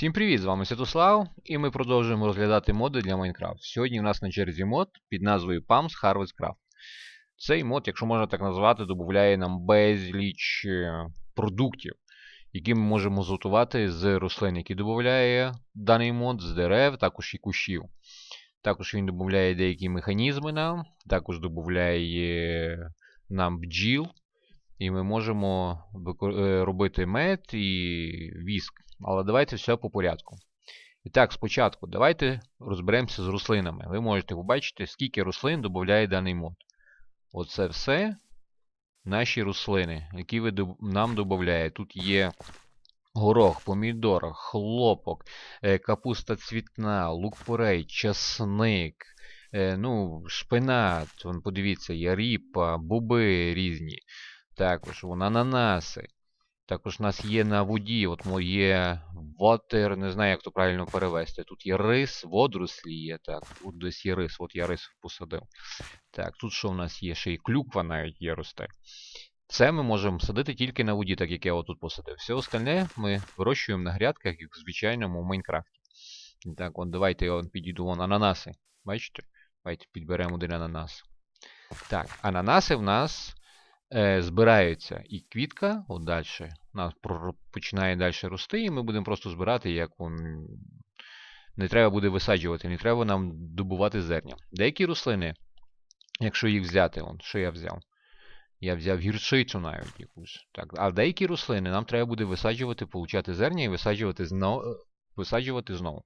Всім привіт! З вами Святослав, і ми продовжуємо розглядати моди для Майнкрафт. Сьогодні у нас на черзі мод під назвою PAMS Harvest Craft. Цей мод, якщо можна так назвати, додає нам безліч е, продуктів, які ми можемо зготувати з рослин, які додає даний мод, з дерев, також і кущів. Також він додає деякі механізми нам, також додає нам бджіл. І ми можемо е, робити мед і віск. Але давайте все по порядку. І так, спочатку давайте розберемося з рослинами. Ви можете побачити, скільки рослин додає даний мод. Оце все наші рослини, які ви нам додаєте. Тут є горох, помідор, хлопок, е, капуста цвітна, лук-порей, часник, е, ну, шпинат, подивіться, є ріпа, боби різні. Також ананаси. Також у нас є на воді, от мо- є water, не знаю, як то правильно перевести. Тут є рис, водорослі є, так. Тут десь є рис, от я рис посадив. Так, тут що в нас є? Ще й клюква навіть є росте. Це ми можемо садити тільки на воді, так як я отут посадив. Все остальне ми вирощуємо на грядках, як в звичайному Майнкрафті. Так, от давайте я підійду вон ананаси. Бачите? Давайте підберемо один ананас. Так, ананаси в нас е, збираються. І квітка, от далі, нас починає далі рости, і ми будемо просто збирати, як он. Не треба буде висаджувати, не треба нам добувати зерня. Деякі рослини, якщо їх взяти, он, що я взяв? Я взяв гірчицю навіть якусь. Так. А деякі рослини нам треба буде висаджувати, получати зерня і висаджувати знову. Висаджувати знову.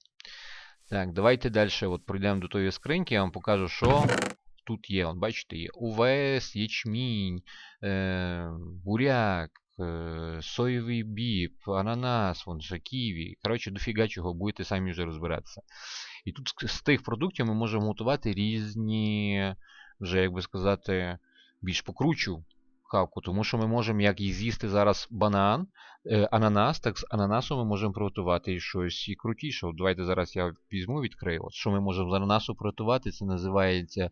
Так, давайте далі от пройдемо до тої скриньки, я вам покажу, що тут є. От бачите, є увес, ячмінь, е, буряк, е, соєвий біб, ананас, вон ківі. Коротше, дофіга чого, будете самі вже розбиратися. І тут з тих продуктів ми можемо готувати різні, вже, як би сказати, більш покручу хавку, тому що ми можемо як з'їсти зараз банан, е, ананас, так з ананасу ми можемо приготувати щось і крутіше. От давайте зараз я візьму, відкрию. От що ми можемо з ананасу приготувати, це називається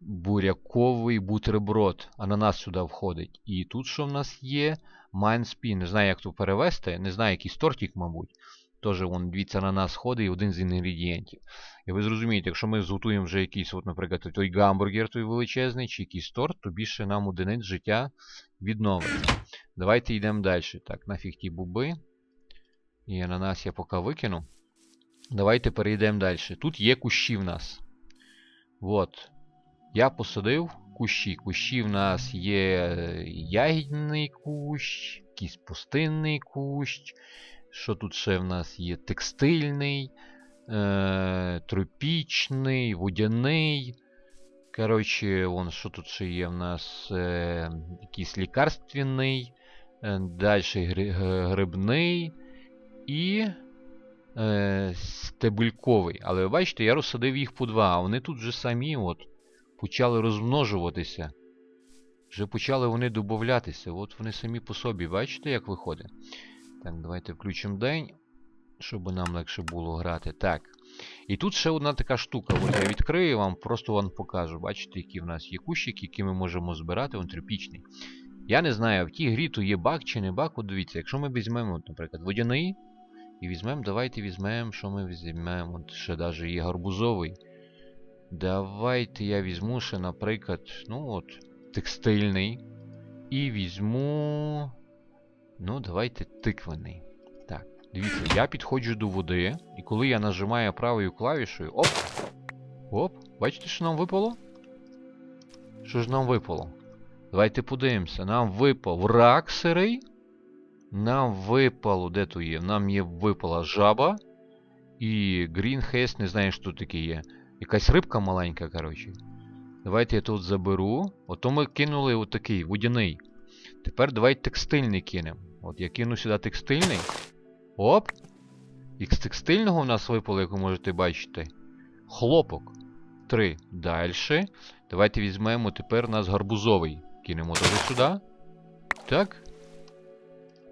буряковий бутерброд. Ананас сюди входить. І тут що в нас є? Майнспін. Не знаю, як то перевести. Не знаю, якийсь тортик, мабуть. Теж вон, дивіться, ананас входить і один з інгредієнтів. І ви зрозумієте, якщо ми зготуємо вже якийсь, от, наприклад, той гамбургер, той величезний, чи якийсь торт, то більше нам одиниць життя відновиться. Давайте йдемо далі. Так, нафіг ті буби. І ананас я поки викину. Давайте перейдемо далі. Тут є кущі в нас. От. Я посадив кущі. Кущі в нас є е, ягідний кущ, якийсь пустинний кущ. Що тут ще в нас є? Текстильний, е, тропічний, водяний. Коротше, вон, що тут ще є в нас? Е, якийсь лікарственний, е, далі гри, грибний і е, стебельковий. Але ви бачите, я розсадив їх по два, а вони тут вже самі от почали розмножуватися. Вже почали вони додатися. От вони самі по собі, бачите, як виходить? Так, давайте включимо день, щоб нам легше було грати. Так. І тут ще одна така штука. От я відкрию вам, просто вам покажу. Бачите, які в нас є кущики, які ми можемо збирати, він тропічний. Я не знаю, в тій грі то є баг чи не баг. От дивіться, якщо ми візьмемо, наприклад, водяний, і візьмемо, давайте візьмемо, що ми візьмемо. От ще навіть є гарбузовий. Давайте я візьму ще, наприклад, ну от, текстильний. І візьму. Ну, давайте тиквений. Так, дивіться, я підходжу до води, і коли я нажимаю правою клавішою. Оп! Оп! Бачите, що нам випало? Що ж нам випало? Давайте подивимося. Нам випав рак сирий. Нам випало, де то є? Нам є випала жаба. І Haze, не знаю, що таке є. Якась рибка маленька, коротше. Давайте я тут заберу. Ото ми кинули отакий водяний. Тепер давайте текстильний кинемо. От я кину сюди текстильний. Оп! І з текстильного у нас випало, як ви можете бачити. Хлопок. Три. Дальше. Давайте візьмемо тепер у нас гарбузовий. Кинемо теж сюди. Так.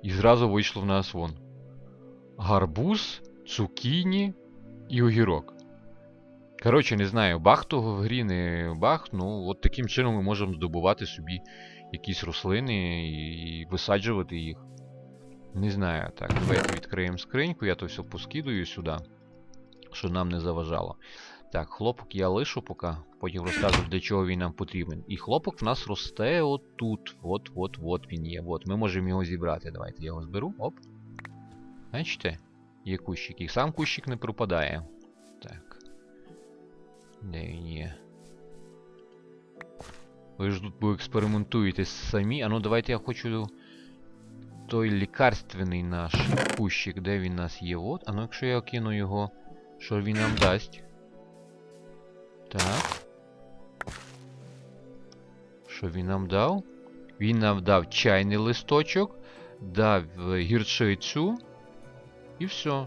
І зразу вийшло в нас вон. Гарбуз, цукіні і огірок. Коротше, не знаю, баг того в грі не баг, ну от таким чином ми можемо здобувати собі якісь рослини і висаджувати їх. Не знаю. Так, давайте відкриємо скриньку, я то все поскидую сюди, щоб нам не заважало. Так, хлопок я лишу поки, потім розкажу, для чого він нам потрібен. І хлопок в нас росте отут. От, от, от він є. От, ми можемо його зібрати. Давайте я його зберу. Оп. Бачите? Є кущик. І сам кущик не пропадає. Так. Де він є? Ви ж тут поекспериментуєте самі. А ну давайте я хочу той лікарственний наш кущик, де він у нас є. От. А ну якщо я кину його, що він нам дасть? Так. Що він нам дав? Він нам дав чайний листочок, дав е, гірчицю. І все.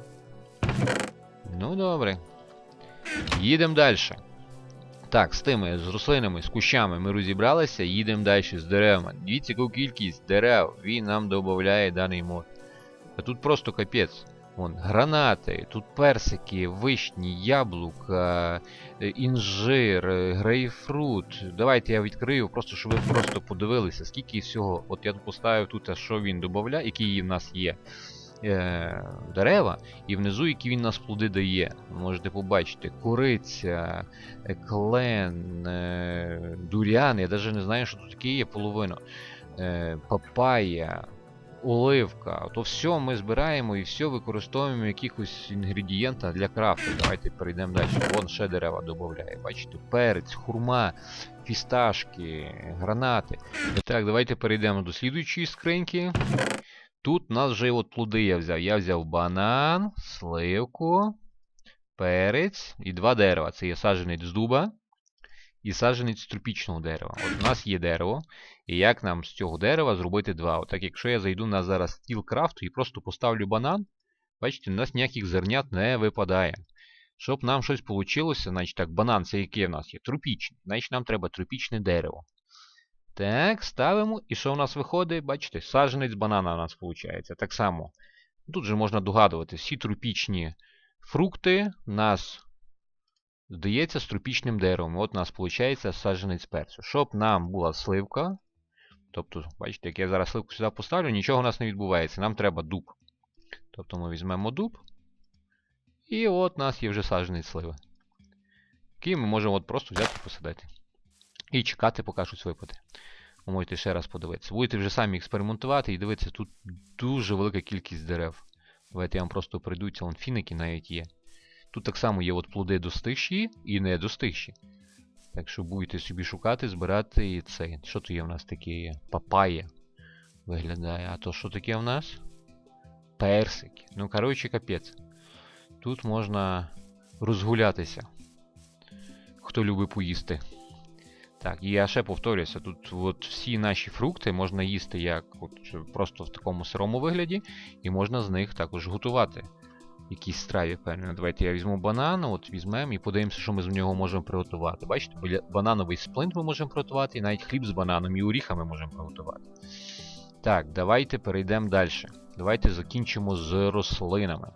Ну добре. Їдемо далі. Так, з тими, з рослинами, з кущами ми розібралися, їдемо далі з деревами. Дивіться, яку кількість дерев він нам додає даний мод. А тут просто капець. Вон, гранати, тут персики, вишні, яблука, е, інжир, е, грейпфрут. Давайте я відкрию, просто щоб ви просто подивилися, скільки всього. От я поставив тут, що він додає, які в нас є е, дерева, і внизу, які він нас плоди дає. Можете побачити, куриця, е, клен, е, дурян, я навіть не знаю, що тут таке є половина. Е, папая, оливка. То все ми збираємо і все використовуємо якихось інгредієнтах для крафту. Давайте перейдемо далі. Вон ще дерева додає. Бачите, перець, хурма, фісташки, гранати. Так, давайте перейдемо до слідуючої скриньки. Тут у нас вже от плоди я взяв. Я взяв банан, сливку, перець і два дерева. Це є саджанець з дуба і саджанець з тропічного дерева. От у нас є дерево. І як нам з цього дерева зробити два? Отак, якщо я зайду на зараз стіл крафту і просто поставлю банан, бачите, у нас ніяких зернят не випадає. Щоб нам щось вийшло, значить так, банан це яке в нас є? Тропічний. Значить нам треба тропічне дерево. Так, ставимо. І що у нас виходить? Бачите, саджанець банана у нас виходить. Так само. Тут же можна догадувати, всі тропічні фрукти у нас здається з тропічним деревом. От у нас виходить саджанець перцю. Щоб нам була сливка. Тобто, бачите, як я зараз сливку сюди поставлю, нічого у нас не відбувається. Нам треба дуб. Тобто ми візьмемо дуб. І от у нас є вже саджанець сливи. Який ми можемо от просто взяти і посадити. І чекати, поки щось випаде. Ви можете ще раз подивитися. Будете вже самі експериментувати і дивитися, тут дуже велика кількість дерев. Давайте я вам просто прийдуться, вон фіники навіть є. Тут так само є от плоди достигші і не достигші. Так що будете собі шукати, збирати і цей. Що то є в нас таке є? Папая виглядає. А то що таке в нас? Персики. Ну, коротше, капець. Тут можна розгулятися. Хто любить поїсти. Так, і ще повторюся, тут от всі наші фрукти можна їсти як от, просто в такому сирому вигляді, і можна з них також готувати якісь страві певні. Давайте я візьму банан, от візьмемо і подивимося, що ми з нього можемо приготувати. Бачите, банановий сплинт ми можемо приготувати, і навіть хліб з бананом і оріхами можемо приготувати. Так, давайте перейдемо далі. Давайте закінчимо з рослинами.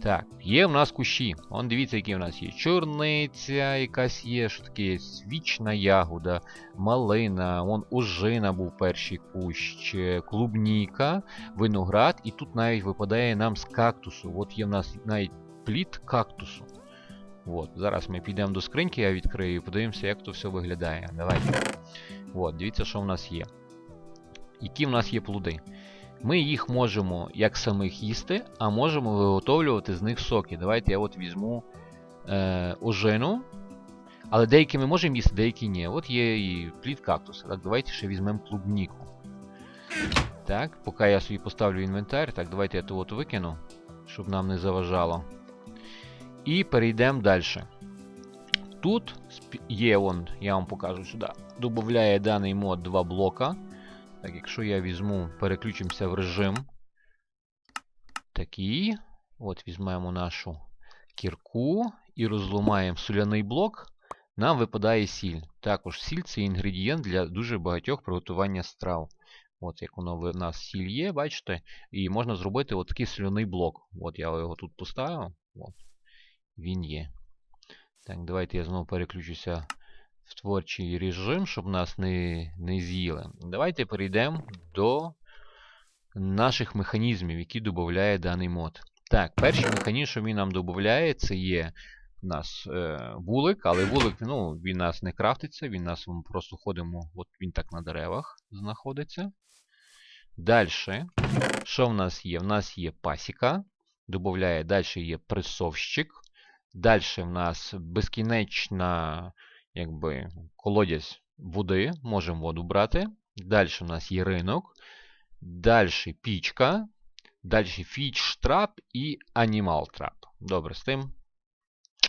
Так, є в нас кущі. Вон дивіться, які в нас є. Чорниця якась є, що таке свічна ягода, малина, вон ожина був перший кущ, клубніка, виноград, і тут навіть випадає нам з кактусу. От є в нас навіть плід кактусу. От, Зараз ми підемо до скриньки, я відкрию і подивимося, як то все виглядає. Давайте. От, Дивіться, що в нас є. Які в нас є плоди. Ми їх можемо як самих їсти, а можемо виготовлювати з них соки. Давайте я от візьму е, ожину. Але деякі ми можемо їсти, деякі ні. От є і плід кактуса. Так, Давайте ще візьмемо клубніку. Так, поки я собі поставлю інвентар, так, давайте я то от викину, щоб нам не заважало. І перейдемо далі. Тут є, он, я вам покажу сюди, додає даний мод два блока. Так, якщо я візьму, переключимося в режим. Такий. От візьмемо нашу кірку і розламаємо соляний блок. Нам випадає сіль. Також сіль це інгредієнт для дуже багатьох приготування страв. От як воно в нас сіль є, бачите? І можна зробити от такий соляний блок. От я його тут поставив. От. Він є. Так, давайте я знову переключуся в творчий режим, щоб нас не не з'їли. Давайте перейдемо до наших механізмів, які додає даний мод. Так, перший механізм, що він нам додає, це є у нас е, вулик, але вулик ну, він нас не крафтиться, він нас ми просто ходимо, от він так на деревах знаходиться. Далі, що в нас є? В нас є пасіка, додає, далі є пресовщик. Далі в нас безкінечна якби, колодязь води, можемо воду брати. Далі в нас є ринок. Далі пічка. Далі фіч трап і анімал трап. Добре, з тим.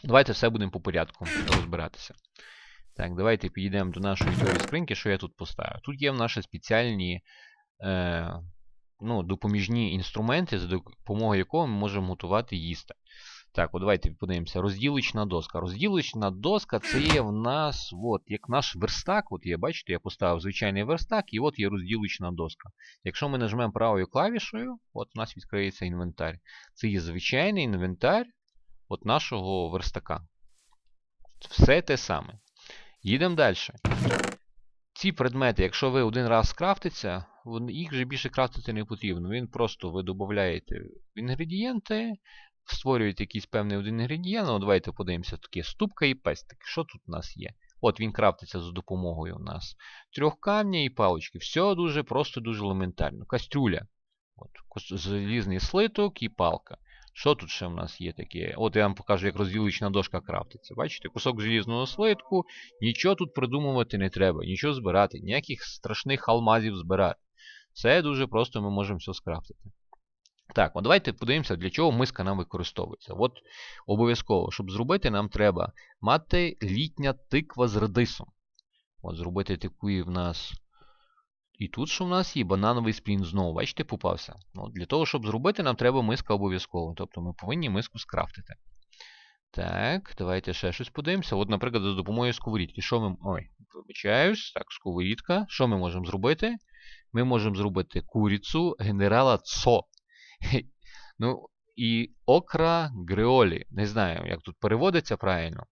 Давайте все будемо по порядку розбиратися. Так, давайте підійдемо до нашої скриньки, що я тут поставив. Тут є наші спеціальні е, ну, допоміжні інструменти, за допомогою якого ми можемо готувати їсти. Так, от давайте подивимося. Розділочна доска. Розділочна доска це є в нас от, як наш верстак. От є, бачите, я поставив звичайний верстак, і от є розділочна доска. Якщо ми нажмемо правою клавішою, от у нас відкриється інвентар. Це є звичайний інвентар от нашого верстака. Все те саме. Їдемо далі. Ці предмети, якщо ви один раз скрафтиться, їх вже більше крафтити не потрібно. Він просто ви додаєте інгредієнти, створюєте якийсь певний один інгредієнт. Ну, давайте подивимося, таке ступка і пестик. Що тут у нас є? От він крафтиться за допомогою у нас трьох камня і палички. Все дуже просто, дуже елементарно. Кастрюля. От, Залізний слиток і палка. Що тут ще в нас є таке? От я вам покажу, як розділична дошка крафтиться. Бачите, кусок желізного слитку. Нічого тут придумувати не треба, нічого збирати, ніяких страшних алмазів збирати. Все дуже просто ми можемо все скрафтити. Так, от давайте подивимося, для чого миска нам використовується. От обов'язково, щоб зробити, нам треба мати літня тиква з редисом. От Зробити таку в нас. І тут що в нас є банановий сплін знову, бачите, попався. От Для того, щоб зробити, нам треба миска обов'язково. Тобто ми повинні миску скрафтити. Так, давайте ще щось подивимося. От, наприклад, за допомогою сковорідки. Що ми. Ой, вибачаюсь. Так, сковорідка. Що ми можемо зробити? Ми можемо зробити курицю генерала ЦО. Ну, і окра греолі. Не знаю, як тут переводиться правильно.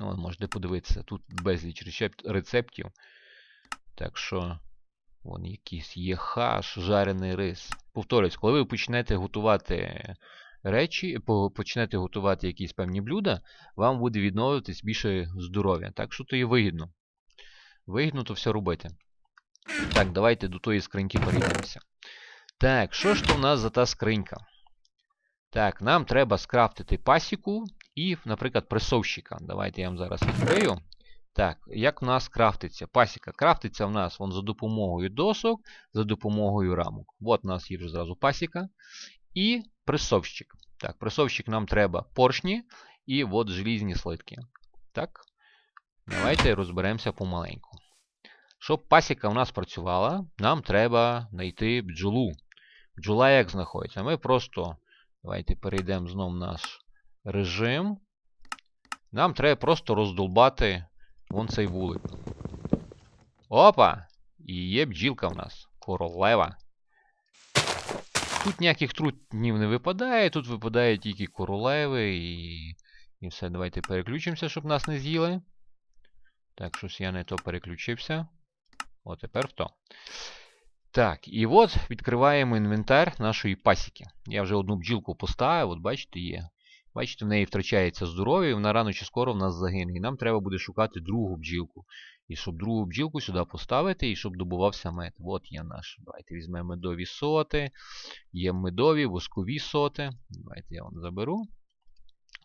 Ну, можете подивитися. Тут безліч рецептів. Так що, вон якийсь є хаш, жарений рис. Повторюсь, коли ви почнете готувати речі, почнете готувати якісь певні блюда, вам буде відновитись більше здоров'я. Так що то є вигідно. Вигідно то все робити. Так, давайте до тої скриньки перейдемося. Так, що ж то в нас за та скринька? Так, нам треба скрафтити пасіку і, наприклад, пресовщика. Давайте я вам зараз відкрию. Так, як в нас крафтиться? Пасіка крафтиться в нас вон, за допомогою досок, за допомогою рамок. От у нас є вже зразу пасіка. І пресовщик. Так, пресовщик нам треба поршні і от желізні слитки. Так, давайте розберемося помаленьку. Щоб пасіка у нас працювала, нам треба знайти бджолу. Бджола як знаходиться? Ми просто. Давайте перейдемо знову в наш режим. Нам треба просто роздолбати вон цей вулик. Опа! І є бджілка в нас. Королева. Тут ніяких трутнів не випадає, тут випадає тільки королеви і. І все, давайте переключимося, щоб нас не з'їли. Так, щось я не то переключився. О, тепер в то. Так, і от відкриваємо інвентар нашої пасіки. Я вже одну бджілку поставив, от бачите, є. Бачите, в неї втрачається здоров'я, і вона рано чи скоро в нас загине. І нам треба буде шукати другу бджілку. І щоб другу бджілку сюди поставити, і щоб добувався мед. От є наш. Давайте візьмемо медові соти. Є медові, воскові соти. Давайте я вам заберу.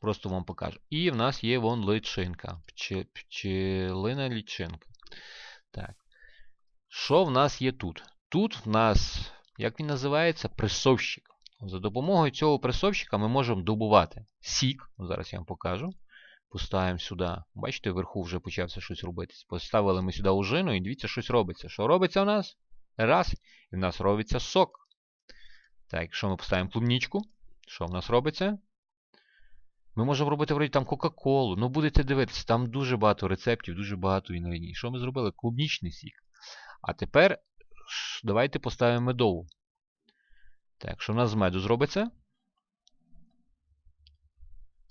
Просто вам покажу. І в нас є вон личинка. Пчелина лічинка. Так. Що в нас є тут? Тут в нас, як він називається, пресовщик. За допомогою цього пресовщика ми можемо добувати сік. Зараз я вам покажу. Поставимо сюди. Бачите, вверху вже почався щось робитись. Поставили ми сюди ужину і дивіться, щось робиться. Що робиться у нас? Раз. І в нас робиться сок. Так, якщо ми поставимо клубничку, що в нас робиться? Ми можемо робити вроді там Кока-Колу. Ну, будете дивитися, там дуже багато рецептів, дуже багато інгредієнтів. Що ми зробили? Клубнічний сік. А тепер давайте поставимо медову. Так, що в нас з меду зробиться?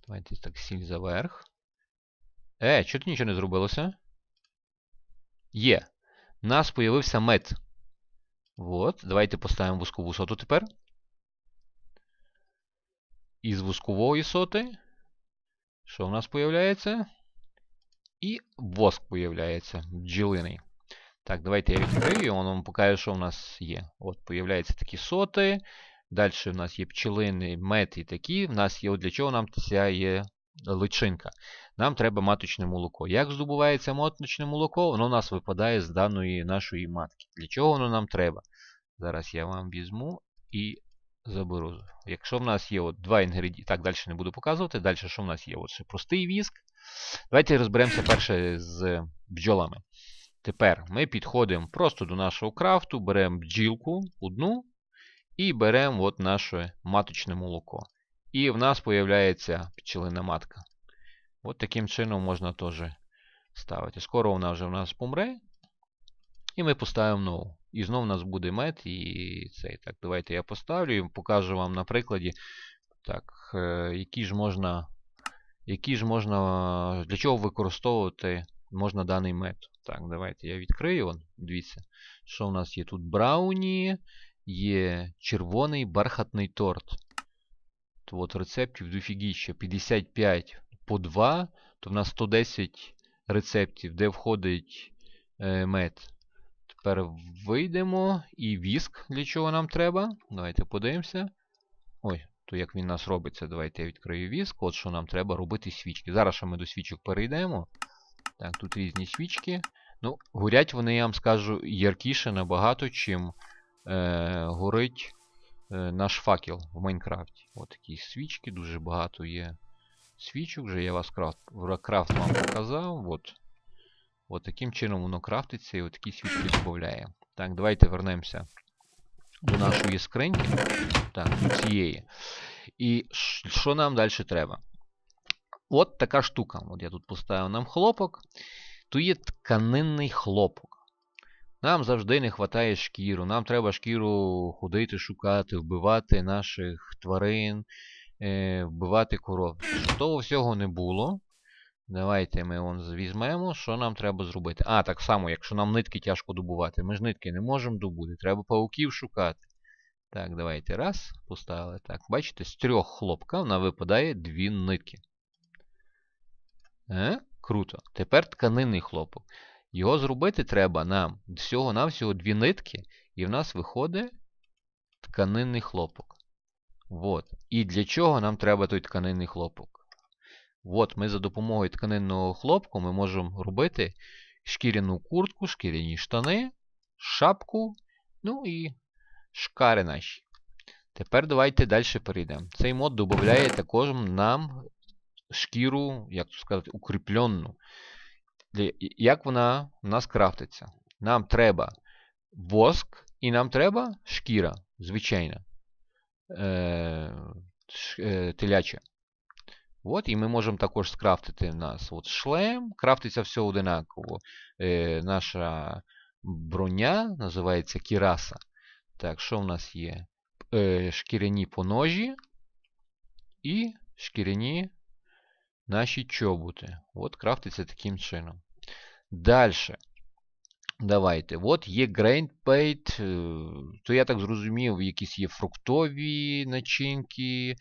Давайте так сіль заверх. Е, чого тут нічого не зробилося? Є. У нас з'явився мед. От, давайте поставимо воскову соту тепер. Із воскової соти. Що в нас появляється? І воск появляється бджілиний. Так, давайте я відкрию, і вам покаже, що в нас є. От, появляються такі соти. Далі в нас є пчелини, мед і такі. В нас є, для чого нам ця є личинка. Нам треба маточне молоко. Як здобувається маточне молоко, воно у нас випадає з даної нашої матки. Для чого воно нам треба? Зараз я вам візьму і заберу. Якщо в нас є от два інгредієнти, так, далі не буду показувати. Далі, що в нас є? От простий віск. Давайте розберемося перше з бджолами. Тепер ми підходимо просто до нашого крафту, беремо бджілку одну і беремо от наше маточне молоко. І в нас з'являється пчелина матка. От таким чином можна теж ставити. Скоро вона вже в нас помре. І ми поставимо нову. І знову у нас буде мед і цей. Так, давайте я поставлю і покажу вам на прикладі, так, е, які ж можна, які ж можна, для чого використовувати можна даний мед. Так, давайте я відкрию. Вон, Дивіться, що у нас є тут брауні, є червоний бархатний торт. То от рецептів дофігіще 55 по 2, то в нас 110 рецептів, де входить е, мед. Тепер вийдемо і віск, для чого нам треба. Давайте подивимося. Ой, то як він у нас робиться, давайте я відкрию віск. От що нам треба робити свічки. Зараз ми до свічок перейдемо. Так, тут різні свічки. Ну, горять вони, я вам скажу, яркіше набагато, чим е, горить е, наш факел в Майнкрафті. Ось такі свічки, дуже багато є свічок. Вже я вас крафт, крафт вам показав. От. От таким чином воно крафтиться і от такі свічки додає. Так, давайте вернемося до нашої скриньки. Так, до цієї. І що нам далі треба? От така штука. От я тут поставив нам хлопок. Тут є тканинний хлопок. Нам завжди не вистачає шкіру. Нам треба шкіру ходити, шукати, вбивати наших тварин, е, вбивати коров. Того всього не було. Давайте ми вон візьмемо, що нам треба зробити. А, так само, якщо нам нитки тяжко добувати. Ми ж нитки не можемо добути. Треба пауків шукати. Так, давайте раз, поставили. Так, бачите, з трьох хлопка вона випадає дві нитки. Е? Круто. Тепер тканинний хлопок. Його зробити треба нам всього-навсього дві нитки, і в нас виходить тканинний хлопок. Вот. І для чого нам треба той тканинний хлопок? От ми за допомогою тканинного хлопку ми можемо робити шкіряну куртку, шкіряні штани, шапку, ну і шкари наші. Тепер давайте далі перейдемо. Цей мод додає також нам шкіру, як то сказати, укріплену. Як вона у нас крафтиться? Нам треба воск і нам треба шкіра, звичайна. Е, е, теляча. От, І ми можемо також скрафтити у нас от шлем. Крафтиться все одинаково. Е, Наша броня називається кіраса. Так, що в нас є? Е, Шкіряні поножі і шкіряні наші чоботи. От крафтиться таким чином. Далі. Давайте. От є грейнпейт. То я так зрозумів, якісь є фруктові начинки,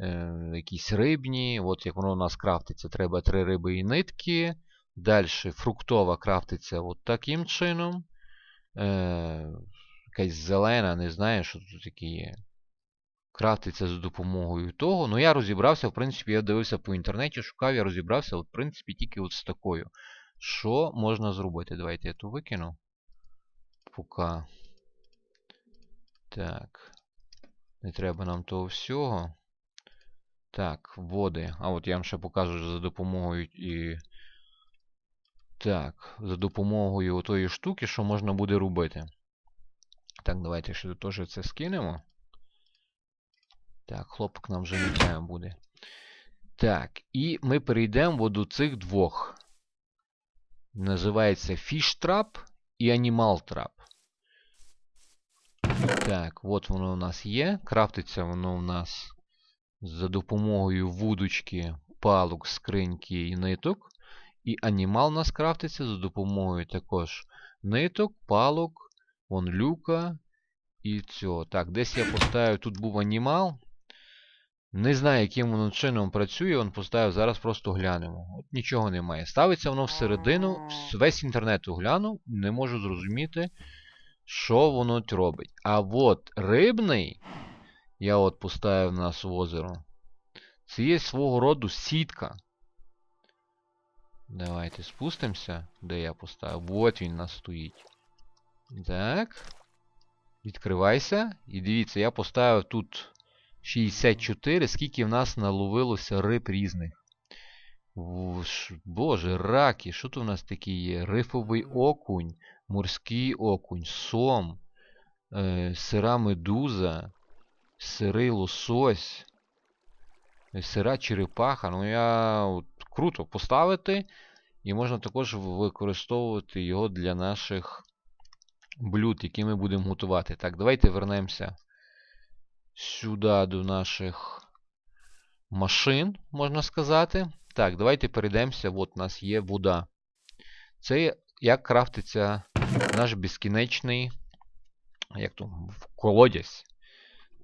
е, якісь рибні. От як воно у нас крафтиться, треба три риби і нитки. Далі фруктова крафтиться от таким чином. Е, Якась зелена, не знаю, що тут таке є крафтиться за допомогою того. Ну, я розібрався, в принципі, я дивився по інтернеті, шукав, я розібрався, в принципі, тільки от з такою. Що можна зробити? Давайте я ту викину. Поки. Так. Не треба нам того всього. Так, води. А от я вам ще покажу за допомогою і. Так, за допомогою тої штуки, що можна буде робити. Так, давайте ще теж це скинемо. Так, хлопок нам вже не треба буде. Так, і ми перейдемо до цих двох. Називається Fish Trap і Animal Trap. Так, от воно у нас є. Крафтиться воно у нас за допомогою вудочки, палок, скриньки і ниток. І анімал у нас крафтиться за допомогою також ниток, палок, вон люка і цього. Так, десь я поставив, тут був анімал. Не знаю, яким воно чином працює, він поставив, зараз просто глянемо. От нічого немає. Ставиться воно всередину, весь інтернет оглянув, не можу зрозуміти, що воно робить. А от рибний, я от поставив нас в озеро. Це є свого роду сітка. Давайте спустимося, де я поставив. От він нас стоїть. Так. Відкривайся. І дивіться, я поставив тут 64, скільки в нас наловилося риб різних. Боже, раки, що то в нас таке є? Рифовий окунь, морський окунь, сом, е, сира медуза, сирий лосось, е, сира черепаха. Ну я от, круто поставити. І можна також використовувати його для наших блюд, які ми будемо готувати. Так, давайте вернемося сюди до наших машин, можна сказати. Так, давайте перейдемося. От у нас є вода. Це як крафтиться наш безкінечний як то, колодязь.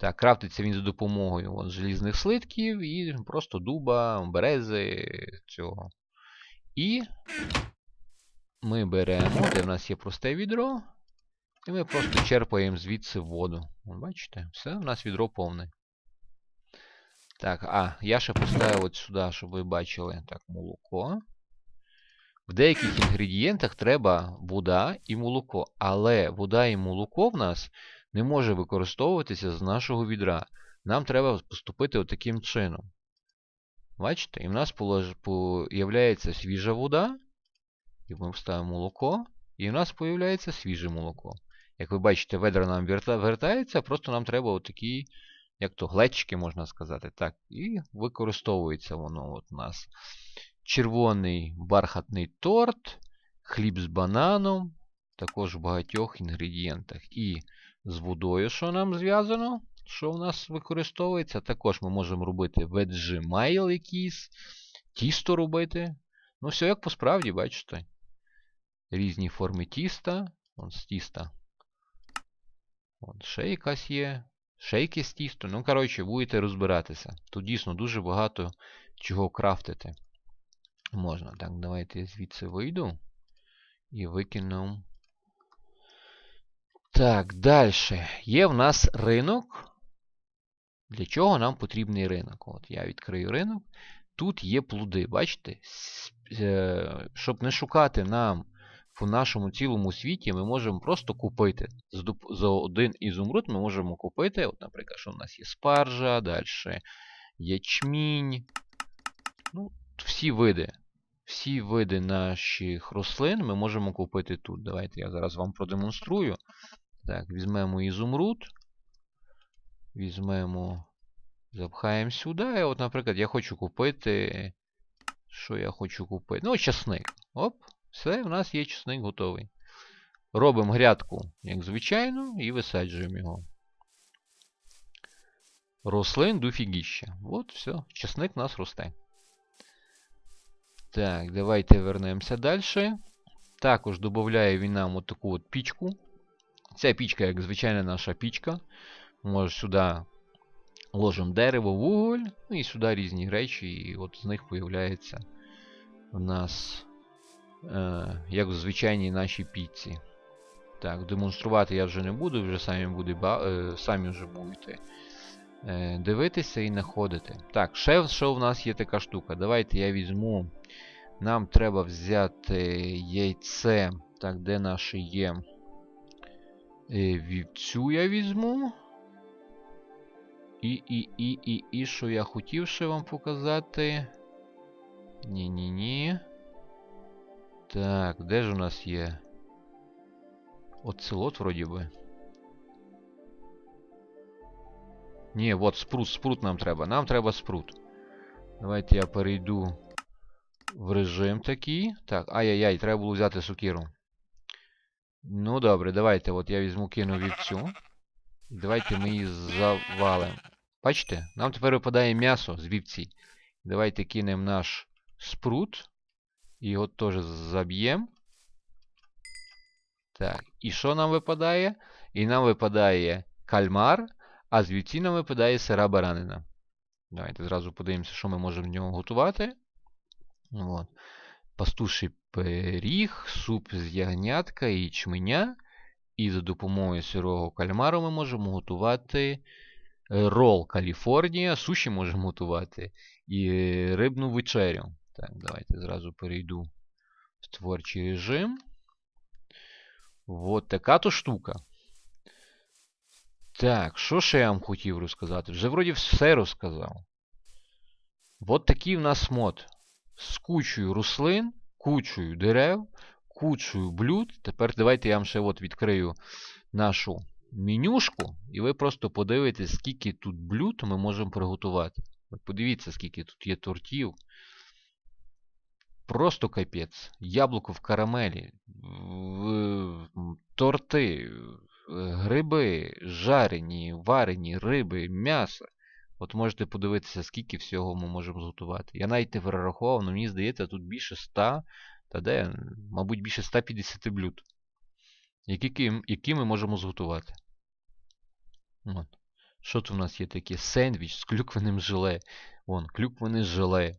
Так, крафтиться він за допомогою от, желізних слитків і просто дуба, берези цього. І ми беремо, де в нас є просте відро, і ми просто черпаємо звідси воду. Бачите? Все, у нас відро повне. Так, а, я ще поставив от сюди, щоб ви бачили. Так, молоко. В деяких інгредієнтах треба вода і молоко. Але вода і молоко в нас не може використовуватися з нашого відра. Нам треба поступити отаким чином. Бачите? І в нас появляється свіжа вода. І ми вставимо молоко. І в нас появляється свіже молоко. Як ви бачите, ведра нам вертається, просто нам треба отакі, як то глечики, можна сказати. Так, і використовується воно от у нас. Червоний бархатний торт, хліб з бананом, також в багатьох інгредієнтах. І з водою, що нам зв'язано, що у нас використовується. Також ми можемо робити веджимайл якийсь, тісто робити. Ну, все як по справді, бачите. Різні форми тіста. Вон з тіста. От, ще якась є. Ще якесь тісто. Ну, коротше, будете розбиратися. Тут дійсно дуже багато чого крафтити. Можна. Так, давайте я звідси вийду. І викину. Так, далі. Є в нас ринок. Для чого нам потрібний ринок? От я відкрию ринок. Тут є плоди, бачите? Е, Щоб не шукати нам в нашому цілому світі, ми можемо просто купити. За один ізумруд ми можемо купити. От, наприклад, що в нас є спаржа, далі ячмінь. Ну, всі види. Всі види наших рослин ми можемо купити тут. Давайте я зараз вам продемонструю. Так, візьмемо ізумруд. Візьмемо. Запхаємо сюди. І от, наприклад, я хочу купити. Що я хочу купити? Ну, часник. Оп, все, в нас є часник готовий. Робимо грядку, як звичайно, і висаджуємо його. Рослин дофігіща. От, все, часник в нас росте. Так, давайте вернемося далі. Також додає він нам отаку от пічку. Ця пічка, як звичайна наша пічка. Може сюди ложимо дерево, вуголь, ну і сюди різні речі, і от з них появляється у нас, як в звичайній нашій піці. Так, демонструвати я вже не буду, вже самі, буде, е, самі вже будете е, дивитися і знаходити. Так, ще, ще в нас є така штука. Давайте я візьму. Нам треба взяти яйце. Так, де наше є? Е, Вівцю я візьму. І, і, і, і, і, що я хотів ще вам показати. Ні-ні-ні. Так, де ж у нас є? Оцелот, вроді би. Ні, от спрут, спрут нам треба. Нам треба спрут. Давайте я перейду в режим такий. Так, ай-яй-яй, треба було взяти сукіру. Ну добре, давайте. От я візьму кину вівцю. Давайте ми її завалимо. Бачите? Нам тепер випадає м'ясо з вівці. Давайте кинемо наш спрут. Його теж заб'ємо. Так, і що нам випадає? І нам випадає кальмар, а звідси нам випадає сира баранина. Давайте зразу подивимося, що ми можемо в нього готувати. От. Пастуший пиріг, суп з ягнятка і ячменя. І за допомогою сирого кальмару ми можемо готувати е, рол Каліфорнія, суші можемо готувати і рибну вечерю. Так, давайте зразу перейду в творчий режим. От така то штука. Так, що ще я вам хотів розказати? Вже вроді все розказав. От такий в нас мод. З кучою рослин, кучою дерев, кучою блюд. Тепер давайте я вам ще от відкрию нашу менюшку, і ви просто подивитесь, скільки тут блюд ми можемо приготувати. От подивіться, скільки тут є тортів. Просто капець. Яблуко в карамелі, торти, гриби, жарені, варені, риби, м'ясо. От можете подивитися, скільки всього ми можемо зготувати. Я навіть не перерахував, але мені здається, тут більше 100, та де, мабуть, більше 150 блюд, які, які ми можемо зготувати. От. Що тут у нас є таке? Сендвіч з клюквеним желе. Вон, клюквене желе.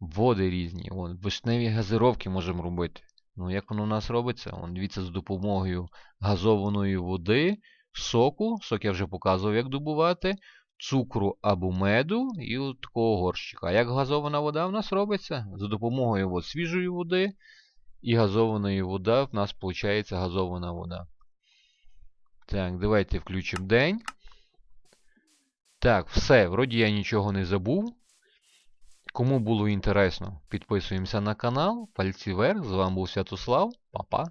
Води різні. Вон, вишневі газировки можемо робити. Ну, як воно у нас робиться? Вон, дивіться, з допомогою газованої води, соку, сок я вже показував, як добувати, цукру або меду і от такого горщика. А як газована вода в нас робиться? За допомогою от, свіжої води і газованої води в нас виходить газована вода. Так, давайте включимо день. Так, все, вроді я нічого не забув. Кому було інтересно, підписуємося на канал. Пальці вверх. З вами був Святослав. Па-па.